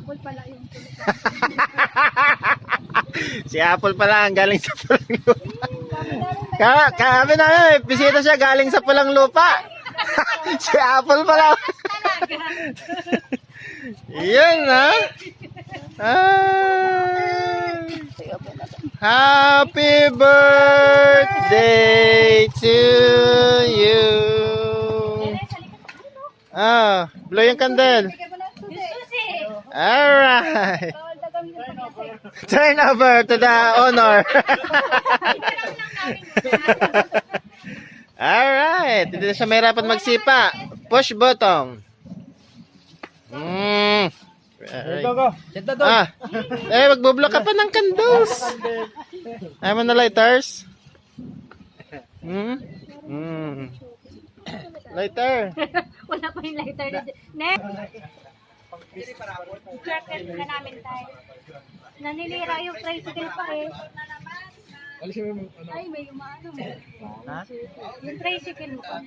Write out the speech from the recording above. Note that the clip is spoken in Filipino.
Apple pala yung si Apple pala ang galing sa pulang lupa. Ka kami na eh, bisita siya galing sa pulang lupa. si Apple pala. Yan ha. Ah. Happy birthday to you. Ah, blow yung candle. Alright. Turn over to the honor. Alright. Hindi na siya mahirapan magsipa. Push button. Mm. Alright. Ah. Eh, magbublock ka pa ng candles. Ayaw mo na lighters? Hmm? Hmm. Lighter. Wala pa yung lighter Next! Jacket na namin tayo. Naninira yung tricycle pa eh. Ay, may umaano mo. Ha? Yung tricycle mo pa.